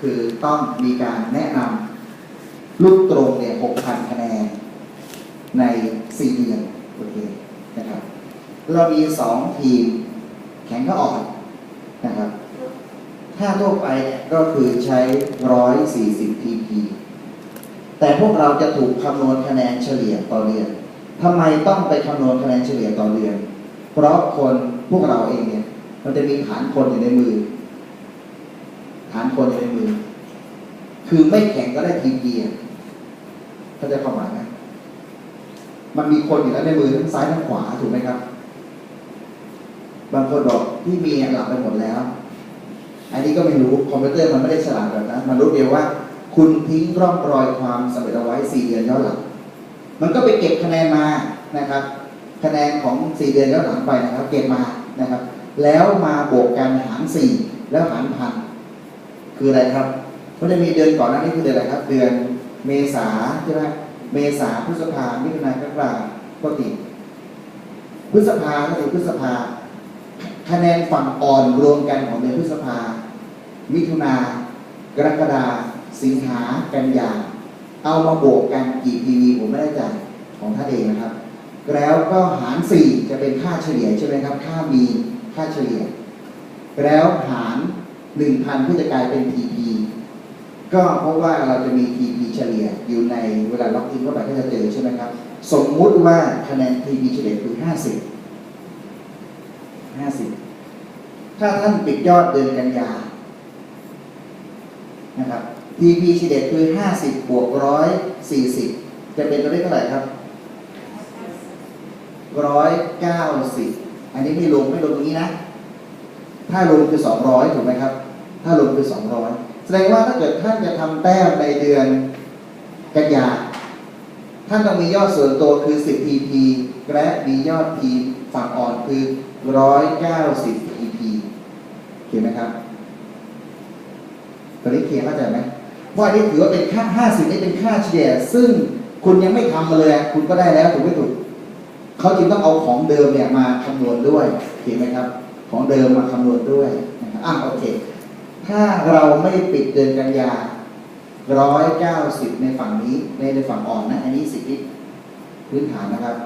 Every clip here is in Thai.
คือต้องมีการแนะนำลูกตรงเนี่ย6,000 คะแนน ใน 4 เดือนโอเคนะครับ เรามี 2 ทีมแข็งก็อ่อนนะครับ ถ้าทั่วไปเนี่ยก็คือใช้ 140 pp แต่พวกเราจะถูกคำนวณคะแนนเฉลี่ยต่อเดือนทำไมต้องไปคำนวณคะแนนเฉลี่ยต่อเดือน เพราะคนพวกเราเองเนี่ย มันจะมีฐานคนอยู่ในมือ ฐานคนอยู่ในมือ คือไม่แข่งก็ได้ทีพีอะเข้าใจความหมายไหมมันมีคนอยู่แล้วในมือทั้งซ้ายทั้งขวาถูกไหมครับ บางคนบอกที่มีหลับไปหมดแล้ว อันนี้ก็ไม่รู้คอมพิวเตอร์มันไม่ได้ฉลาดแบบนั้นมันรู้เดียวว่า คุณทิ้งร่องรอยความสำเร็จเอาไว้สี่เดือนย้อนหลังมันก็ไปเก็บคะแนนมานะครับ คะแนนของสี่เดือนย้อนหลังไปนะครับ เก็บมานะครับ แล้วมาบวกกันหารสี่แล้วหารพัน คืออะไรครับมันจะมีเดือนก่อนหน้านี้คือเดือนอะไรครับ เดือนเมษาใช่ไหมเมษาพฤษภามิถุนายนกรกฎาคมก็ติพฤษภาก็ติดพฤษภา คะแนนฝั่งอ่อนรวมกันของเดือนพฤษภา มิถุนากรกฎาสิงหากันยาเอามาบวกกันกี่ PV ผมไม่ได้จ่ายของท่านเองนะครับ แล้วก็หาร 4 จะเป็นค่าเฉลี่ยใช่ไหมครับ ค่ามีค่าเฉลี่ย แล้วหาร 1,000เพื่อจะกลายเป็น TP ก็เพราะว่าเราจะมี TP เฉลี่ยอยู่ในเวลาล็อกอินเข้าไปก็จะเจอใช่ไหมครับ สมมุติว่าคะแนน TP เฉลี่ยคือ 50 50 ถ้าท่านปิดยอดเดือนกันยานะครับ TP เฉลี่ยคือ 50 บวก 140 จะเป็นตัวเลขเท่าไหร่ครับ 190 อันนี้ไม่ลงไม่ลงตรงนี้นะ ถ้าลงคือ 200 ถูกไหมครับ ถ้าลงคือ 200 แสดงว่าถ้าเกิดท่านจะทำแต้มในเดือนกันยาท่านต้องมียอดส่วนตัวคือ 10 pp และมียอดทีมฝั่งอ่อนคือ 190 pp เขียนไหมครับตอนนี้เคลียร์เข้าใจไหมว่าอันนี้ถือว่าเป็นค่า 50 นี่เป็นค่าเฉลี่ย ซึ่งคุณยังไม่ทำมาเลย คุณก็ได้แล้วถูกไม่ถูก เขาจึงต้องเอาของเดิมเนี่ยมาคำนวณด้วยเห็นไหมครับ ของเดิมมาคำนวณด้วยนะครับอะโอเค ถ้าเราไม่ปิดเดือนกันยาร้อยเก้าสิบในฝั่งนี้ในในฝั่งอ่อนนะ อันนี้สิบพื้นฐานนะครับ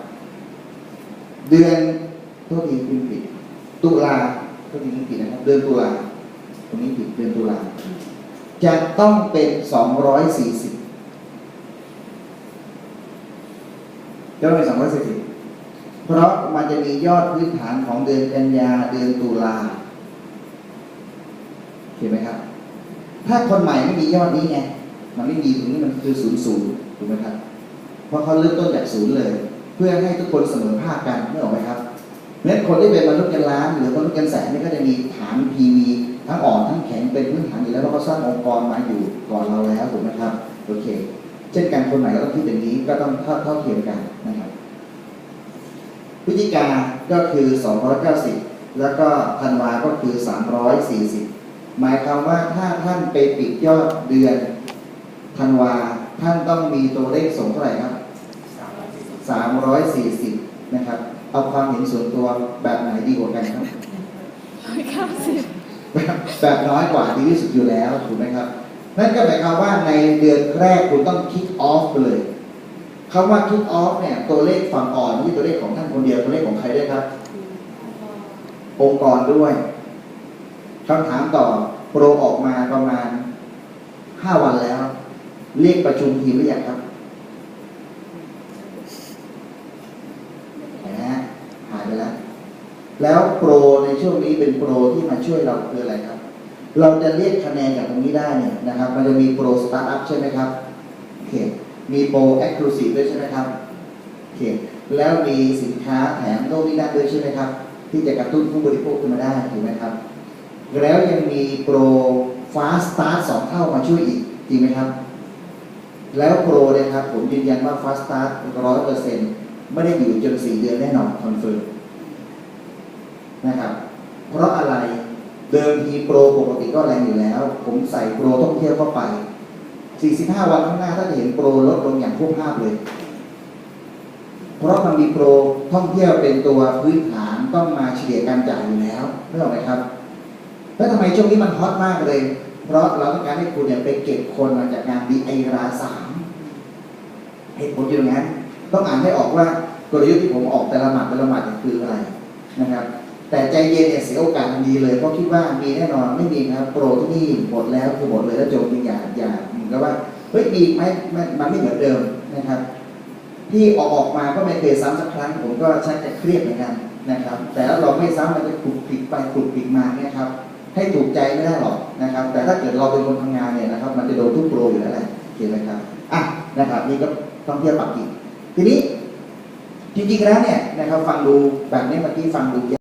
เดือนโทษทีคุณผิด ตุลาโทษทีคุณผิดนะครับ เดือนตุลาตรงนี้ผิดเดือนตุลาจะต้องเป็นสองร้อยสี่สิบจะต้องเป็นสองร้อยสี่สิบ เพราะมันจะมียอดพื้นฐานของเดือนกันยาเดือนตุลาเห็นไหมครับ ถ้าคนใหม่ไม่มียอดนี้ไงมันไม่มีตรงนี้มันคือศูนย์ศูนย์ถูกไหมครับ เพราะเขาเริ่มต้นจากศูนย์เลย เพื่อให้ทุกคนเสมอภาคกันไม่ออกไหมครับเพราะฉะนั้นคนที่เป็นมนุษย์กันล้านหรือมนุษย์กันแสนนี่ก็จะมีฐาน PV ทั้งอ่อนทั้งแข็งเป็นพื้นฐานอยู่แล้วเพราะเขาสร้างองค์กรมาอยู่ก่อนเราแล้วถูกไหมครับโอเค เช่นกันคนใหม่ก็ต้องคิดอย่างนี้ก็ต้องเท่าเท่าเทียมกันนะ พฤศจิกาก็คือ 290 แล้วก็ธันวาก็คือ 340 หมายความว่าถ้าท่านไปปิดยอดเดือนธันวาท่านต้องมีตัวเลขส่งเท่าไหร่ครับ 340 นะครับ เอาความเห็นส่วนตัวแบบไหนดีกว่ากันครับร้อยเก้าสิบแบบแบบน้อยกว่าดีที่สุดอยู่แล้วถูกไหมครับ นั่นก็หมายความว่าในเดือนแรกคุณต้องคิกออฟไปเลย คำว่าคิกออฟเนี่ยตัวเลขฝั่งอ่อนไม่ใช่ตัวเลขของท่านคนเดียวตัวเลขของใครด้วยครับ องค์กรด้วยคำถามต่อโปรออกมาประมาณห้าวันแล้ว เรียกประชุมทีมหรือยังครับเห็นไหมฮะหายไปแล้ว แล้วโปรในช่วงนี้เป็นโปรที่มาช่วยเราคืออะไรครับ เราจะเรียกคะแนนจากตรงนี้ได้เนี่ยนะครับ มันจะมีโปรสตาร์ทอัพใช่ไหมครับโอเค มีโปรแอคทีฟด้วยใช่ไหมครับโอเคแล้วมีสินค้าแถมโน่นนี่นั่นด้วยใช่ไหมครับ ที่จะกระตุ้นผู้บริโภคขึ้นมาได้ถูกไหมครับ แล้วยังมีโปรฟาสตาร์ทสองเท่ามาช่วยอีกจริงไหมครับ แล้วโปรเนี่ยครับ ผมยืนยันว่าฟาสตาร์ทร้อยเปอร์เซ็นต์ไม่ได้อยู่จนสี่เดือนแน่นอนคอนเฟิร์มนะครับ เพราะอะไรเดิมทีโปรปกติก็แรงอยู่แล้ว ผมใส่โปรท่องเที่ยวเข้าไป 45 วันข้างหน้าถ้าจะเห็นโปรลดลงอย่างพวกภาพเลย เพราะมันมีโปรท่องเที่ยวเป็นตัวพื้นฐานต้องมาเฉลี่ยการจ่ายอยู่แล้วไม่หรอกไหมครับ แล้วทำไมช่วงนี้มันฮอตมากเลย เพราะเราต้องการให้คุณเนี่ยไปเก็บคนมาจากงานดีไอราสามเหตุผลอยู่ตรงนั้นต้องอ่านให้ออกว่ากลยุทธ์ที่ผมออกแต่ละหมัดแต่ละหมัดคืออะไรนะครับ แต่ใจเย็นเนี่ยเสียโอกาสทันทีเลยเพราะคิดว่ามีแน่นอนไม่มีนะครับ โปรที่นี่หมดแล้วคือหมดเลยแล้วจมตีอย่าอย่า กับว่าเฮ้ยมีไหมมันมันไม่เหมือนเดิมนะครับที่ออกออกมาก็ไม่เคยซ้ำสักครั้ง ผมก็ชักจะเครียดเหมือนกันนะครับ แต่เราไม่ซ้ำมันจะขลุกคลิกไปขลุกคลิกมาเนี่ยครับ ให้ถูกใจไม่ได้หรอกนะครับ แต่ถ้าเกิดเราเป็นคนทำงานเนี่ยนะครับ มันจะโดนทุกโปรอยู่แล้วแหละโอเคไหมครับอะนะครับนี่ก็ต้องเที่ยวปักกิ่งทีนี้จริงๆแล้วเนี่ยนะครับฟังดูแบบนี้เมื่อกี้ฟังดู